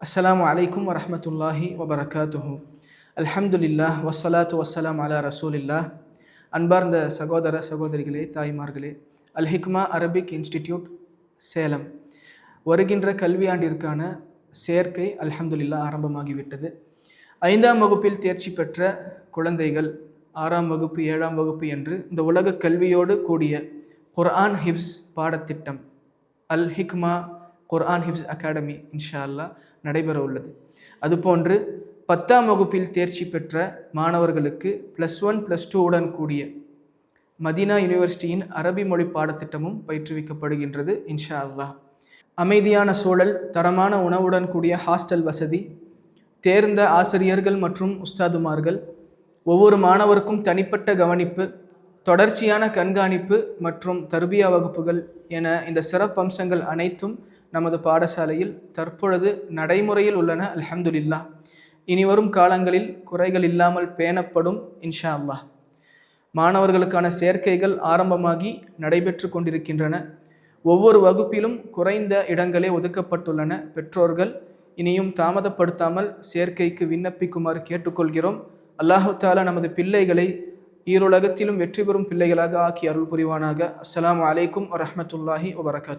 அஸ்லாம் அலைக்கும் வரமத்துல்லாஹி வபரகாத்துஹு அல்ஹம்துலில்லாஹ் வஸ்ஸலாத்து வஸ்ஸலாம் அலா ரசூலில்லாஹ் அன்பார்ந்த சகோதர சகோதரிகளே தாய்மார்களே அல்ஹிக்மா அரபிக் இன்ஸ்டிடியூட் சேலம். வருகின்ற கல்வியாண்டிற்கான சேர்க்கை அல்ஹம்துல்லா ஆரம்பமாகிவிட்டது. ஐந்தாம் வகுப்பில் தேர்ச்சி பெற்ற குழந்தைகள் ஆறாம் வகுப்பு ஏழாம் வகுப்பு என்று இந்த உலக கல்வியோடு கூடிய குர்ஆன் ஹிப்ஸ் பாடத்திட்டம் அல் ஹிக்மா குர்ஆன் ஹிஃப்ஸ் அகாடமி இன்ஷா அல்லா நடைபெற உள்ளது அதுபோன்று பத்தாம் வகுப்பில் தேர்ச்சி பெற்ற மாணவர்களுக்கு ப்ளஸ் ஒன் ப்ளஸ் டூவுடன் கூடிய மதீனா யூனிவர்சிட்டியின் அரபி மொழி பாடத்திட்டமும் பயிற்றுவிக்கப்படுகின்றது இன்ஷா அல்லாஹ் அமைதியான சூழல் தரமான உணவுடன் கூடிய ஹாஸ்டல் வசதி தேர்ந்த ஆசிரியர்கள் மற்றும் உஸ்தாதுமார்கள் ஒவ்வொரு மாணவருக்கும் தனிப்பட்ட கவனிப்பு தொடர்ச்சியான கண்காணிப்பு மற்றும் தர்பியா வகுப்புகள் என இந்த சிறப்பம்சங்கள் அனைத்தும் நமது பாடசாலையில் தற்பொழுது நடைமுறையில் உள்ளன அல்ஹம்துலில்லாஹ். இனி வரும் காலங்களில் குறைகள் இல்லாமல் பேணப்படும் இன்ஷா அல்லாஹ் மாணவர்களுக்கான சேர்க்கைகள் ஆரம்பமாகி நடைபெற்று கொண்டிருக்கின்றன. ஒவ்வொரு வகுப்பிலும் குறைந்த இடங்களே ஒதுக்கப்பட்டுள்ளன. பெற்றோர்கள் இனியும் தாமதப்படுத்தாமல் சேர்க்கைக்கு விண்ணப்பிக்குமாறு கேட்டுக்கொள்கிறோம். அல்லாஹு தாலா நமது பிள்ளைகளை ஈருலகத்திலும் வெற்றி பெறும் பிள்ளைகளாக ஆக்கி அருள் புரிவானாக அஸ்லாம் அலைக்கும் வரமத்துல்லாஹி வபரகாத்து